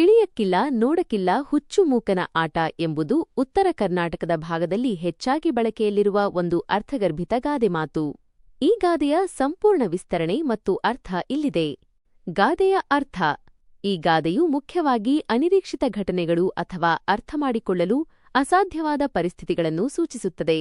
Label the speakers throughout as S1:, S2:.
S1: ತಿಳಿಯಕ್ಕಿಲ್ಲ, ನೋಡಕ್ಕಿಲ್ಲ ಹುಚ್ಚು ಮೂಕನ ಆಟ ಎಂಬುದು ಉತ್ತರ ಕರ್ನಾಟಕದ ಭಾಗದಲ್ಲಿ ಹೆಚ್ಚಾಗಿ ಬಳಕೆಯಲ್ಲಿರುವ ಒಂದು ಅರ್ಥಗರ್ಭಿತ ಗಾದೆ ಮಾತು. ಈ ಗಾದೆಯ ಸಂಪೂರ್ಣ ವಿಸ್ತರಣೆ ಮತ್ತು ಅರ್ಥ ಇಲ್ಲಿದೆ. ಗಾದೆಯ ಅರ್ಥ, ಈ ಗಾದೆಯು ಮುಖ್ಯವಾಗಿ ಅನಿರೀಕ್ಷಿತ ಘಟನೆಗಳು ಅಥವಾ ಅರ್ಥಮಾಡಿಕೊಳ್ಳಲು ಅಸಾಧ್ಯವಾದ ಪರಿಸ್ಥಿತಿಗಳನ್ನು ಸೂಚಿಸುತ್ತದೆ.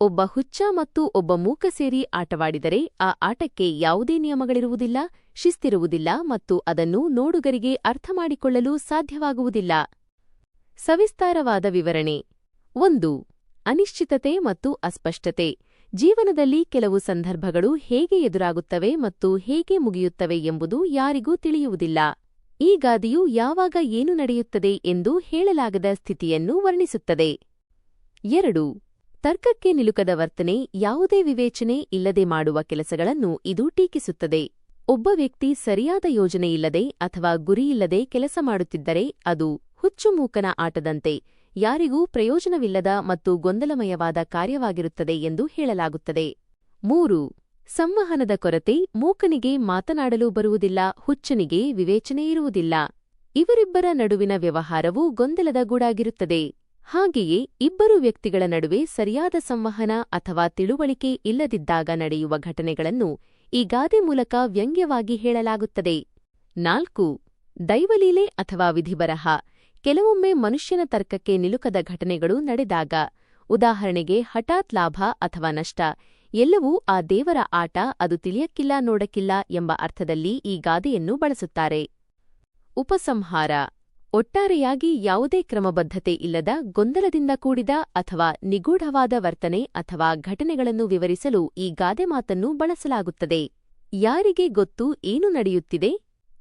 S1: ಒಬ್ಬ ಹುಚ್ಚ ಮತ್ತು ಒಬ್ಬ ಮೂಕ ಸೇರಿ ಆಟವಾಡಿದರೆ ಆ ಆಟಕ್ಕೆ ಯಾವುದೇ ನಿಯಮಗಳಿರುವುದಿಲ್ಲ, ಶಿಸ್ತಿರುವುದಿಲ್ಲ ಮತ್ತು ಅದನ್ನು ನೋಡುಗರಿಗೆ ಅರ್ಥಮಾಡಿಕೊಳ್ಳಲು ಸಾಧ್ಯವಾಗುವುದಿಲ್ಲ. ಸವಿಸ್ತಾರವಾದ ವಿವರಣೆ. ಒಂದು, ಅನಿಶ್ಚಿತತೆ ಮತ್ತು ಅಸ್ಪಷ್ಟತೆ. ಜೀವನದಲ್ಲಿ ಕೆಲವು ಸಂದರ್ಭಗಳು ಹೇಗೆ ಎದುರಾಗುತ್ತವೆ ಮತ್ತು ಹೇಗೆ ಮುಗಿಯುತ್ತವೆ ಎಂಬುದು ಯಾರಿಗೂ ತಿಳಿಯುವುದಿಲ್ಲ. ಈ ಗಾದೆಯು ಯಾವಾಗ ಏನು ನಡೆಯುತ್ತದೆ ಎಂದು ಹೇಳಲಾಗದ ಸ್ಥಿತಿಯನ್ನು ವರ್ಣಿಸುತ್ತದೆ. ಎರಡು ತರ್ಕಕ್ಕೆ ನಿಲುಕದ ವರ್ತನೆ ಯಾವುದೇ ವಿವೇಚನೆ ಇಲ್ಲದೆ ಮಾಡುವ ಕೆಲಸಗಳನ್ನು ಇದು ಟೀಕಿಸುತ್ತದೆ. ಒಬ್ಬ ವ್ಯಕ್ತಿ ಸರಿಯಾದ ಯೋಜನೆಯಿಲ್ಲದೆ ಅಥವಾ ಗುರಿಯಿಲ್ಲದೆ ಕೆಲಸ ಮಾಡುತ್ತಿದ್ದರೆ ಅದು ಹುಚ್ಚುಮೂಕನ ಆಟದಂತೆ, ಯಾರಿಗೂ ಪ್ರಯೋಜನವಿಲ್ಲದ ಮತ್ತು ಗೊಂದಲಮಯವಾದ ಕಾರ್ಯವಾಗಿರುತ್ತದೆ ಎಂದು ಹೇಳಲಾಗುತ್ತದೆ. ಮೂರು, ಸಂವಹನದ ಕೊರತೆ ಮೂಕನಿಗೆ ಮಾತನಾಡಲು ಬರುವುದಿಲ್ಲ, ಹುಚ್ಚನಿಗೆ ವಿವೇಚನೆ ಇರುವುದಿಲ್ಲ. ಇವರಿಬ್ಬರ ನಡುವಿನ ವ್ಯವಹಾರವು ಗೊಂದಲದ ಗೂಡಾಗಿರುತ್ತದೆ. ಹಾಗೆಯೇ ಇಬ್ಬರು ವ್ಯಕ್ತಿಗಳ ನಡುವೆ ಸರಿಯಾದ ಸಂವಹನ ಅಥವಾ ತಿಳುವಳಿಕೆ ಇಲ್ಲದಿದ್ದಾಗ ನಡೆಯುವ ಘಟನೆಗಳನ್ನು ಈ ಗಾದೆ ಮೂಲಕ ವ್ಯಂಗ್ಯವಾಗಿ ಹೇಳಲಾಗುತ್ತದೆ. ನಾಲ್ಕು, ದೈವಲೀಲೆ ಅಥವಾ ವಿಧಿಬರಹ. ಕೆಲವೊಮ್ಮೆ ಮನುಷ್ಯನ ತರ್ಕಕ್ಕೆ ನಿಲುಕದ ಘಟನೆಗಳು ನಡೆದಾಗ, ಉದಾಹರಣೆಗೆ ಹಠಾತ್ ಲಾಭ ಅಥವಾ ನಷ್ಟ, ಎಲ್ಲವೂ ಆ ದೇವರ ಆಟ, ಅದು ತಿಳಿಯಕ್ಕಿಲ್ಲ ನೋಡಕ್ಕಿಲ್ಲ ಎಂಬ ಅರ್ಥದಲ್ಲಿ ಈ ಗಾದೆಯನ್ನು ಬಳಸುತ್ತಾರೆ. ಉಪಸಂಹಾರ. ಒಟ್ಟಾರೆಯಾಗಿ ಯಾವುದೇ ಕ್ರಮಬದ್ಧತೆ ಇಲ್ಲದ ಗೊಂದಲದಿಂದ ಕೂಡಿದ ಅಥವಾ ನಿಗೂಢವಾದ ವರ್ತನೆ ಅಥವಾ ಘಟನೆಗಳನ್ನು ವಿವರಿಸಲು ಈ ಗಾದೆ ಮಾತನ್ನು ಬಳಸಲಾಗುತ್ತದೆ. ಯಾರಿಗೆ ಗೊತ್ತು ಏನು ನಡೆಯುತ್ತಿದೆ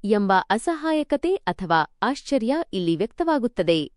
S1: ಎಂಬ ಅಸಹಾಯಕತೆ ಅಥವಾ ಆಶ್ಚರ್ಯ ಇಲ್ಲಿ ವ್ಯಕ್ತವಾಗುತ್ತದೆ.